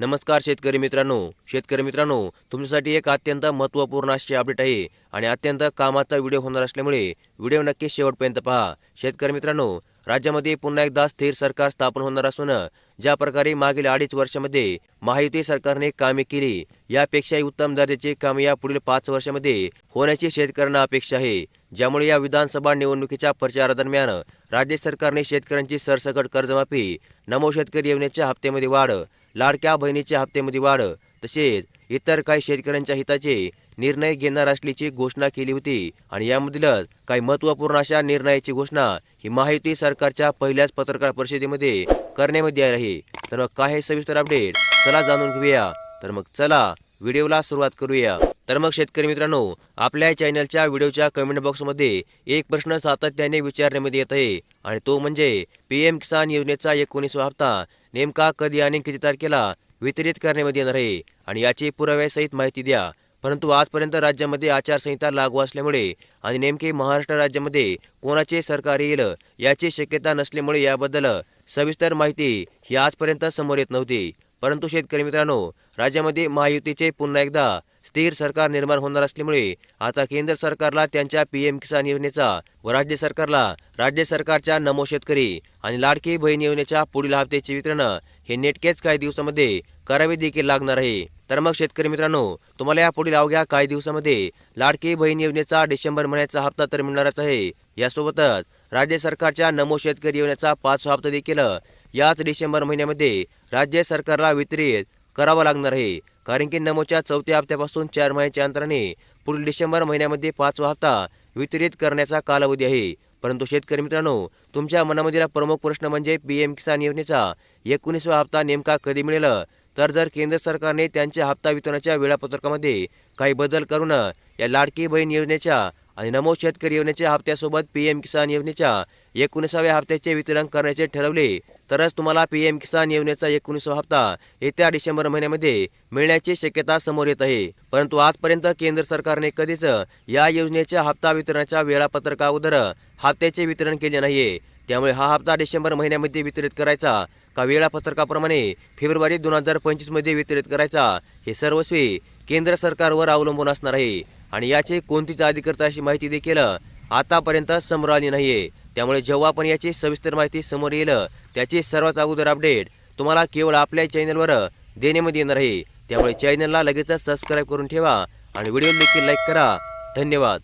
नमस्कार शेतकरी मित्रांनो. शेतकरी मित्रांनो तुमच्यासाठी एक अत्यंत महत्त्वपूर्ण अशी अपडेट आहे आणि अत्यंत कामाचा व्हिडिओ होणार असल्यामुळे व्हिडिओ नक्की शेवटपर्यंत पहा. शेतकरी मित्रांनो राज्यामध्ये पुन्हा एकदा स्थिर सरकार स्थापन होणार असून ज्या प्रकारे मागील अडीच वर्षामध्ये महायुती सरकारने कामे केली यापेक्षाही उत्तम दर्जाचे कामे या पुढील पाच वर्षामध्ये होण्याची शेतकऱ्यांना अपेक्षा आहे. ज्यामुळे या विधानसभा निवडणुकीच्या प्रचारादरम्यान राज्य सरकारने शेतकऱ्यांची सरसकट कर्जमाफी नमो शेतकरी योजनेच्या हप्त्यामध्ये वाढ लाडक्या बहिणीच्या हप्त्यामध्ये वाढ. तसेच इतर काही शेतकऱ्यांच्या हिताचे निर्णय घेणार असल्याची घोषणा केली होती आणि यामधीलच काही महत्त्वपूर्ण अशा निर्णयाची घोषणा ही महायुती सरकारच्या पहिल्याच पत्रकार परिषदेमध्ये करण्यामध्ये आली आहे. तर मग काय हे सविस्तर अपडेट? चला जाणून घेऊया. तर मग चला व्हिडिओला सुरुवात करूया. तर मग शेतकरी मित्रांनो आपल्या चॅनलच्या व्हिडिओच्या कमेंट बॉक्समध्ये एक प्रश्न सातत्याने विचारण्यामध्ये येत आहे आणि तो म्हणजे पी एम किसान योजनेचा एकोणीसवा हप्ता नेमका कधी आणि किती तारखेला वितरित करण्यामध्ये येणार आहे? आणि याची पुराव्यासहित माहिती द्या. परंतु आजपर्यंत राज्यामध्ये आचारसंहिता लागू असल्यामुळे आणि नेमके महाराष्ट्र राज्यामध्ये कोणाचे सरकार येईल याची शक्यता नसल्यामुळे याबद्दल सविस्तर माहिती ही आजपर्यंत समोर येत नव्हती. परंतु शेतकरी मित्रांनो राज्यामध्ये महायुतीचे पुन्हा एकदा स्थिर सरकार निर्माण होणार असल्यामुळे आता केंद्र सरकारला त्यांच्या पी एम किसान योजनेचा व राज्य सरकारला राज्य सरकारच्या नमो शेतकरी आणि लाडकी बहीण योजनेच्या पुढील हप्त्याचे वितरण हे नेटकेच काही दिवसामध्ये करावे देखील लागणार आहे. तर मग शेतकरी मित्रांनो तुम्हाला या पुढील अवघ्या काही दिवसामध्ये लाडकी बहीण योजनेचा डिसेंबर महिन्याचा हप्ता तर मिळणारच आहे. यासोबतच राज्य सरकारच्या नमो शेतकरी योजनेचा पाचवा हप्ता देखील याच डिसेंबर महिन्यामध्ये राज्य सरकारला वितरित करावा लागणार आहे. कारण की नमोच्या चौथ्या हप्त्यापासून चार महिन्याच्या अंतराने पुढील डिसेंबर महिन्यामध्ये पाचवा हप्ता वितरित करण्याचा कालावधी आहे. परंतु शेतकरी मित्रांनो तुमच्या मनामधील प्रमुख प्रश्न म्हणजे पी एम किसान योजनेचा एकोणीसवा हप्ता नेमका कधी मिळेल? तर जर केंद्र सरकारने त्यांच्या हप्ता वितरणाच्या वेळापत्रकामध्ये काही बदल करून या लाडकी बहीण योजनेच्या आणि नमो शेतकरी योजनेच्या हप्त्यासोबत पी एम किसान योजनेच्या एकोणीसाव्या हप्त्याचे वितरण करण्याचे ठरवले. तरच तुम्हाला पी एम किसान योजनेचा एकोणीसावा हप्ता येत्या डिसेंबर महिन्यामध्ये मिळण्याची शक्यता समोर येत आहे. परंतु आजपर्यंत केंद्र सरकारने कधीच या योजनेच्या हप्ता वितरणाच्या वेळापत्रकाउदर हप्त्याचे वितरण केले नाहीये. त्यामुळे हा हप्ता डिसेंबर महिन्यामध्ये वितरित करायचा का वेळापत्रकाप्रमाणे फेब्रुवारी दोन हजार पंचवीसमध्ये वितरित करायचा हे सर्वस्वी केंद्र सरकारवर अवलंबून असणार आहे. आणि याची कोणतीच अधिकृत अशी माहिती देखील आतापर्यंत समोर आली नाहीये. त्यामुळे जेव्हा पण याची सविस्तर माहिती समोर येईल त्याची सर्वात अगोदर अपडेट तुम्हाला केवळ आपल्या चॅनलवर देण्यामध्ये येणार आहे. त्यामुळे चॅनलला लगेचच सबस्क्राईब करून ठेवा आणि व्हिडिओ देखील लाईक करा. धन्यवाद.